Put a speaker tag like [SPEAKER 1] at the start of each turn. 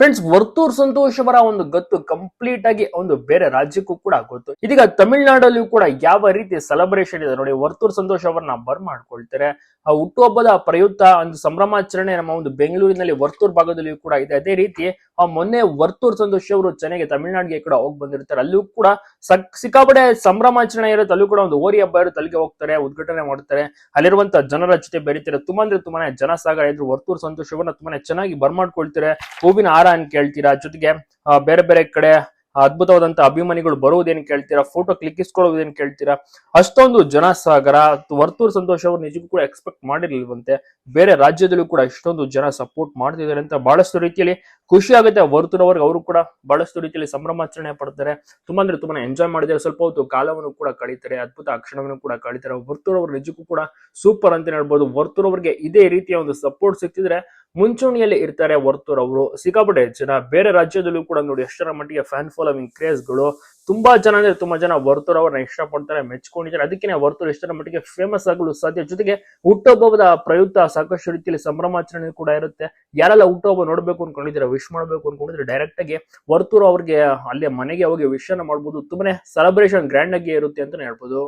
[SPEAKER 1] Friends Varthur Santosh ಅವರ ಒಂದು ಗತ್ತು ಕಂಪ್ಲೀಟ್ ಆಗಿ ಒಂದು ಬೇರೆ ರಾಜ್ಯಕ್ಕೂ ಕೂಡ ಗೊತ್ತು. ಇದೀಗ ತಮಿಳುನಾಡಲ್ಲಿಯೂ ಕೂಡ ಯಾವ ರೀತಿ ಸೆಲೆಬ್ರೇಷನ್ ಇದೆ ನೋಡಿ, ವರ್ತೂರ್ ಸಂತೋಷ್ ಅವರನ್ನ ಬರ್ ಮಾಡ್ಕೊಳ್ತಾರೆ ಆ ಹುಟ್ಟುಹಬ್ಬದ ಪ್ರಯುಕ್ತ ಒಂದು ಸಂಭ್ರಮಾಚರಣೆ ನಮ್ಮ ಒಂದು ಬೆಂಗಳೂರಿನಲ್ಲಿ ವರ್ತೂರ್ ಭಾಗದಲ್ಲಿಯೂ ಕೂಡ ಇದೆ. ಅದೇ ರೀತಿ ಆ ಮೊನ್ನೆ ವರ್ತೂರ್ ಸಂತೋಷ್ ಅವರು ಚೆನ್ನಾಗಿ ತಮಿಳುನಾಡಿಗೆ ಕೂಡ ಹೋಗಿ ಬಂದಿರ್ತಾರೆ. ಅಲ್ಲೂ ಕೂಡ ಸಕ್ ಸಿಕ್ಕಾಪಡೆ ಸಂಭ್ರಮಾಚರಣೆ ಇರುತ್ತೆ. ಅಲ್ಲೂ ಕೂಡ ಒಂದು ಓರಿ ಹಬ್ಬ ಇರುತ್ತೆ. ಅಲ್ಲಿಗೆ ಹೋಗ್ತಾರೆ, ಉದ್ಘಾಟನೆ ಮಾಡ್ತಾರೆ. ಅಲ್ಲಿರುವಂತ ಜನರ ಜೊತೆ ಬೆರೀತಾರೆ. ತುಂಬಾ ಅಂದ್ರೆ ತುಂಬಾನೇ ಜನಸಾಗರ ಇದ್ರು. ವರ್ತೂರ್ ಸಂತೋಷ್ ಅವರನ್ನ ತುಂಬಾನೇ ಚೆನ್ನಾಗಿ ಬರ್ಮಾಡ್ಕೊಳ್ತಾರೆ. ಹೂವಿನ ಹಾರ ಅಂತ ಕೇಳ್ತೀರಾ. ಜೊತೆಗೆ ಬೇರೆ ಬೇರೆ ಕಡೆ ಆ, ಅದ್ಭುತವಾದಂತ ಅಭಿಮಾನಿಗಳು ಬರುವುದೇನು ಕೇಳ್ತೀರಾ? ಫೋಟೋ ಕ್ಲಿಕ್ಕಿಸ್ಕೊಳ್ಳೋದೇನು ಕೇಳ್ತೀರಾ? ಅಷ್ಟೊಂದು ಜನಸಾಗರ ವರ್ತೂರ್ ಸಂತೋಷ್ ಅವರು ನಿಜಕ್ಕೂ ಕೂಡ ಎಕ್ಸ್ಪೆಕ್ಟ್ ಮಾಡಿರ್ಲಿಲ್ವಂತೆ. ಬೇರೆ ರಾಜ್ಯದಲ್ಲೂ ಕೂಡ ಇಷ್ಟೊಂದು ಜನ ಸಪೋರ್ಟ್ ಮಾಡ್ತಿದ್ದಾರೆ ಅಂತ ಬಹಳಷ್ಟು ರೀತಿಯಲ್ಲಿ ಖುಷಿ ಆಗುತ್ತೆ. ವರ್ತೂರ್ ಅವ್ರಿಗೆ ಅವರು ಕೂಡ ಬಹಳಷ್ಟು ರೀತಿಯಲ್ಲಿ ಸಂಭ್ರಮಾಚರಣೆ ಪಡ್ತಾರೆ. ತುಂಬಾ ಅಂದ್ರೆ ತುಂಬಾ ಎಂಜಾಯ್ ಮಾಡಿದ್ದಾರೆ. ಸ್ವಲ್ಪ ಹೊತ್ತು ಕಾಲವನ್ನು ಕೂಡ ಕಳೀತಾರೆ. ಅದ್ಭುತ ಅಕ್ಷಣವನ್ನು ಕೂಡ ಕಳೀತಾರೆ. ವರ್ತೂರ್ ಅವರು ನಿಜಕ್ಕೂ ಕೂಡ ಸೂಪರ್ ಅಂತ ಹೇಳ್ಬೋದು. ವರ್ತೂರ್ ಅವರಿಗೆ ಇದೇ ರೀತಿಯ ಒಂದು ಸಪೋರ್ಟ್ ಸಿಕ್ತಿದ್ರೆ ಮುಂಚೂಣಿಯಲ್ಲಿ ಇರ್ತಾರೆ ವರ್ತೂರ್ ಅವರು. ಸಿಕ್ಕಾಪಟ್ಟೆ ಜನ ಬೇರೆ ರಾಜ್ಯದಲ್ಲೂ ಕೂಡ ನೋಡಿ ಎಷ್ಟರ ಮಟ್ಟಿಗೆ ಫ್ಯಾನ್ ಫಾಲೋವಿಂಗ್ ಕ್ರೇಜ್ಗಳು ತುಂಬಾ ಜನ ಅಂದ್ರೆ ತುಂಬಾ ಜನ ವರ್ತೂರ್ ಅವ್ರನ್ನ ಇಷ್ಟಪಡ್ತಾರೆ, ಮೆಚ್ಕೊಂಡಿದ್ದಾರೆ. ಅದಕ್ಕೆ ವರ್ತೂರ್ ಎಷ್ಟರ ಮಟ್ಟಿಗೆ ಫೇಮಸ್ ಆಗಲು ಸಾಧ್ಯ. ಜೊತೆಗೆ ಹುಟ್ಟುಹಬ್ಬದ ಪ್ರಯುಕ್ತ ಸಾಕಷ್ಟು ರೀತಿಯಲ್ಲಿ ಸಂಭ್ರಮಾಚರಣೆ ಕೂಡ ಇರುತ್ತೆ. ಯಾರೆಲ್ಲ ಹುಟ್ಟುಹಬ್ಬ ನೋಡ್ಬೇಕು ಅನ್ಕೊಂಡಿದ್ರೆ ವಿಶ್ ಮಾಡ್ಬೇಕು ಅನ್ಕೊಂಡಿದ್ರೆ ಡೈರೆಕ್ಟ್ ಆಗಿ ವರ್ತೂರ್ ಅವ್ರಿಗೆ ಅಲ್ಲೇ ಮನೆಗೆ ಹೋಗಿ ವಿಶ್ ಅನ್ನ ಮಾಡ್ಬೋದು. ತುಂಬಾನೇ ಸೆಲೆಬ್ರೇಷನ್ ಗ್ರ್ಯಾಂಡ್ ಆಗಿ ಇರುತ್ತೆ ಅಂತಾನೆ ಹೇಳ್ಬೋದು.